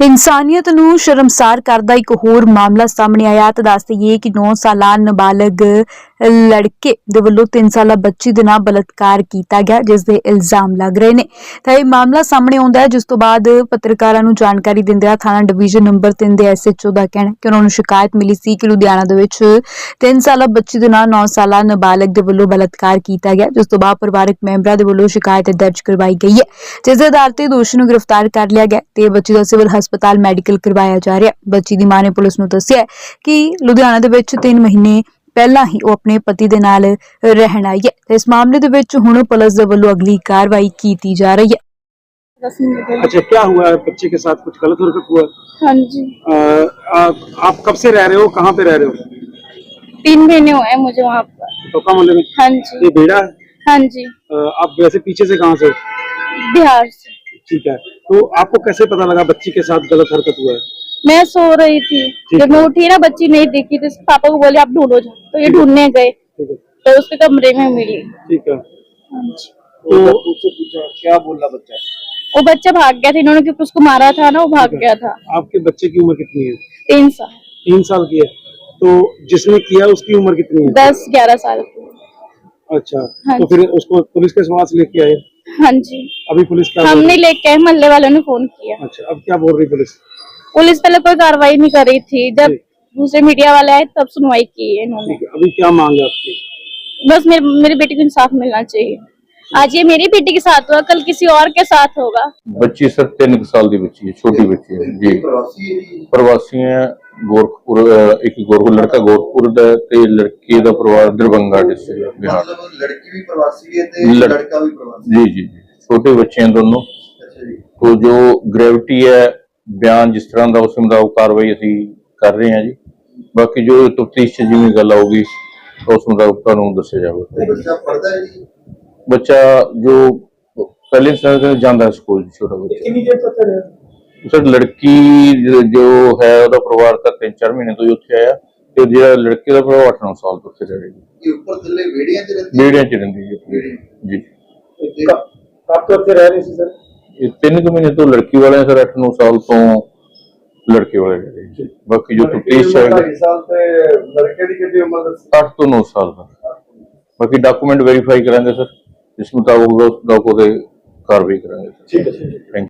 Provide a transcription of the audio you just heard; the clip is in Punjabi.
ਇਨਸਾਨੀਅਤ ਨੂੰ ਸ਼ਰਮਸਾਰ ਕਰਦਾ ਇੱਕ ਹੋਰ ਮਾਮਲਾ ਸਾਹਮਣੇ ਆਇਆ ਤਾਂ ਦੱਸ ਦਈਏ ਕਿ 9 ਸਾਲਾ ਨਾਬਾਲਗ ਲੜਕੇ ਦੇ ਵੱਲੋਂ 3 ਸਾਲਾ ਬੱਚੀ ਦੇ ਨਾਲ ਬਲਾਤਕਾਰ ਕੀਤਾ ਗਿਆ, ਜਿਸ ਦੇ ਇਲਜ਼ਾਮ ਲੱਗ ਰਹੇ ਨੇ। ਤਾਂ ਇਹ ਮਾਮਲਾ ਸਾਹਮਣੇ ਆਉਂਦਾ ਹੈ, ਜਿਸ ਤੋਂ ਬਾਅਦ ਪੱਤਰਕਾਰਾਂ ਨੂੰ ਜਾਣਕਾਰੀ ਦਿੰਦਿਆਂ ਥਾਣਾ ਡਿਵੀਜ਼ਨ ਨੰਬਰ 3 ਦੇ ਐਸਐਚਓ ਦਾ ਕਹਿਣਾ ਕਿ ਉਹਨਾਂ ਨੂੰ ਸ਼ਿਕਾਇਤ ਮਿਲੀ ਸੀ ਕਿ ਲੁਧਿਆਣਾ ਦੇ ਵਿੱਚ 3 ਸਾਲਾ ਬੱਚੀ ਦੇ ਨਾਲ 9 ਸਾਲਾ ਨਾਬਾਲਗ ਦੇ ਵੱਲੋਂ ਬਲਾਤਕਾਰ ਕੀਤਾ ਗਿਆ, ਜਿਸ ਤੋਂ ਬਾਅਦ ਪਰਿਵਾਰਕ ਮੈਂਬਰਾਂ ਦੇ ਵੱਲੋਂ ਸ਼ਿਕਾਇਤ ਦਰਜ ਕਰਵਾਈ ਗਈ ਹੈ, ਜਿਸ ਦੇ ਆਧਾਰ ਤੇ ਦੋਸ਼ੀ ਨੂੰ ਗ੍ਰਿਫਤਾਰ ਕਰ ਲਿਆ ਗਿਆ ਤੇ ਬੱਚੀ ਦਾ ਸਿਵਲ ਹਸਪਤਾਲ ਮੈਡੀਕਲ ਕਰਵਾਇਆ ਜਾ ਰਿਹਾ ਹੈ ਬੱਚੀ ਦੀ ਮਾਂ ਨੇ ਪੁਲਿਸ ਨੂੰ ਦੱਸਿਆ ਹੈ ਕਿ ਲੁਧਿਆਣਾ ਦੇ ਵਿੱਚ 3 ਮਹੀਨੇ ਪਹਿਲਾਂ ਹੀ ਉਹ ਆਪਣੇ ਪਤੀ ਦੇ ਨਾਲ ਰਹਿਣ ਆਈ ਹੈ ਤੇ ਇਸ ਮਾਮਲੇ ਦੇ ਵਿੱਚ ਹੁਣ ਪੁਲਿਸ ਦੇ ਵੱਲੋਂ ਅਗਲੀ ਕਾਰਵਾਈ ਕੀਤੀ ਜਾ ਰਹੀ ਹੈ दस मिनट पहले अच्छा क्या हुआ है बच्चे के साथ कुछ गलत हरकत हुआ हाँ जी आ, आप, आप कब से रह रहे हो कहाँ पे रह रहे हो तीन महीने हुए हैं मुझे वहाँ पर टोका मोहल्ले में हाँ जी ये बेड़ा है हाँ जी आ, आप वैसे पीछे से कहाँ से बिहार से ठीक है। तो आपको कैसे पता लगा बच्ची के साथ गलत हरकत हुआ है? मैं सो रही थी। जब मैं उठी ना बच्ची नहीं दिखी तो पापा को बोले आप ढूंढो जाओ तो ये ढूँढने गए। तो उसके कमरे में मिली। ठीक है। हाँ तो उससे पूछा क्या बोल रहा बच्चा? वो बच्चा भाग गया था। इन्होंने क्योंकि उसको मारा था ना वो भाग गया था। आपके बच्चे की उम्र कितनी है? तीन साल। तीन साल की है। तो जिसने किया उसकी उम्र कितनी है? दस ग्यारह साल की। अच्छा। हाँ तो फिर उसको पुलिस के पास लेके आए? हाँ जी। अभी पुलिस का हमने लेके मल्ले वालों ने फ़ोन किया। अच्छा अब क्या बोल रही पुलिस? पुलिस पहले कोई कार्रवाई नहीं कर रही थी। जब दूसरे मीडिया वाले आए तब सुनवाई की है इन्होंने। अभी क्या मांगे आपकी? बस मेरे मेरे बेटे को इंसाफ मिलना चाहिए। आज ये मेरी बेटी के साथ हुआ कल किसी और के साथ होगा। बच्ची सर तीन साल की बच्ची है छोटी बच्ची है जी। प्रवासी है ਗੋਰਖਪੁਰ ਅਹ ਇੱਕ ਗੋਰਖਪੁਰ ਲੜਕਾ ਗੋਰਖਪੁਰ ਦਾ ਤੇ ਲੜਕੀ ਦਾ ਪਰਿਵਾਰ ਦਰਭੰਗਾ ਡਿਸਟ੍ਰਿਕਟ ਬਿਹਾਰ ਮਤਲਬ ਲੜਕੀ ਵੀ ਪ੍ਰਵਾਸੀ ਹੈ ਤੇ ਲੜ- ਲੜਕਾ ਵੀ ਪ੍ਰਵਾਸੀ ਜੀ ਜੀ ਜੀ ਛੋਟੇ ਬੱਚੇ हैं दोनों ਅੱਛਾ ਜੀ तो जो ग्रेविटी है ਬਿਆਨ ਜਿਸ ਤਰ੍ਹਾਂ ਦਾ ਉਸ ਮੁਤਾਬਕ ਕਾਰਵਾਈ ਅਸੀਂ ਕਰ ਰਹੇ ਹਾਂ ਜੀ ਬਾਕੀ ਜੋ ਤਫਤੀਸ਼ ਚ ਜਿਵੇਂ ਗੱਲ ਆਊਗੀ ਉਸ ਮੁਤਾਬਕ ਤੁਹਾਨੂੰ ਦੱਸਿਆ ਜਾਵੇਗਾ ਤੇ ਬੱਚਾ ਪੜਦਾ ਹੈ ਜੀ ਬੱਚਾ ਜੋ ਪਹਿਲੇ ਸਾਲ ਤੋਂ ਜਾਂਦਾ ਹੈ ਸਕੂਲ ਛੋਟਾ ਬੱਚਾ कितनी देर तक रहे ਸਰ ਲੜਕੀ ਜੋ ਹੈ ਉਹਦਾ ਪਰਿਵਾਰ ਤਾਂ 3-4 ਮਹੀਨੇ ਤੋਂ ਹੀ ਉੱਥੇ ਆਇਆ ਤੇ ਜਿਹੜਾ ਲੜਕੇ ਦਾ ਪਰਿਵਾਰ 8-9 ਸਾਲ ਤੋਂ ਉੱਥੇ ਰਹਿ ਰਿਹਾ ਉੱਪਰ ਥੱਲੇ ਵੇੜੀਆਂ ਚ ਰਹਿੰਦੇ ਬੇੜਿਆਂ ਚ ਰਹਿੰਦੀ ਹੈ ਜੀ। ਤੇ ਕਬ ਤੋਂ ਮਹੀਨੇ ਤੋਂ ਲੜਕੀ ਵਾਲੇ ਸਰ 8-9 ਸਾਲ ਤੋਂ ਲੜਕੇ ਵਾਲੇ ਰਹਿ ਰਹੇ ਜੀ। ਬਾਕੀ ਜੋ ਟੁੱਟੀ ਸ਼ਾਇਦ ਸਾਲ ਤੇ ਲੜਕੇ ਦੀ ਤੋਂ 9 ਸਾਲ ਦਾ ਬਾਕੀ ਡਾਕੂਮੈਂਟ ਵੈਰੀਫਾਈ ਕਰਾਂਗੇ ਸਰ। ਇਸ ਮੁਤਾਬਕ ਉਸ ਦਾ ਉਹਦੇ ਕਾਰਵਾਈ ਕਰਾਂਗੇ। ਠੀਕ ਹੈ ਥੈਂਕ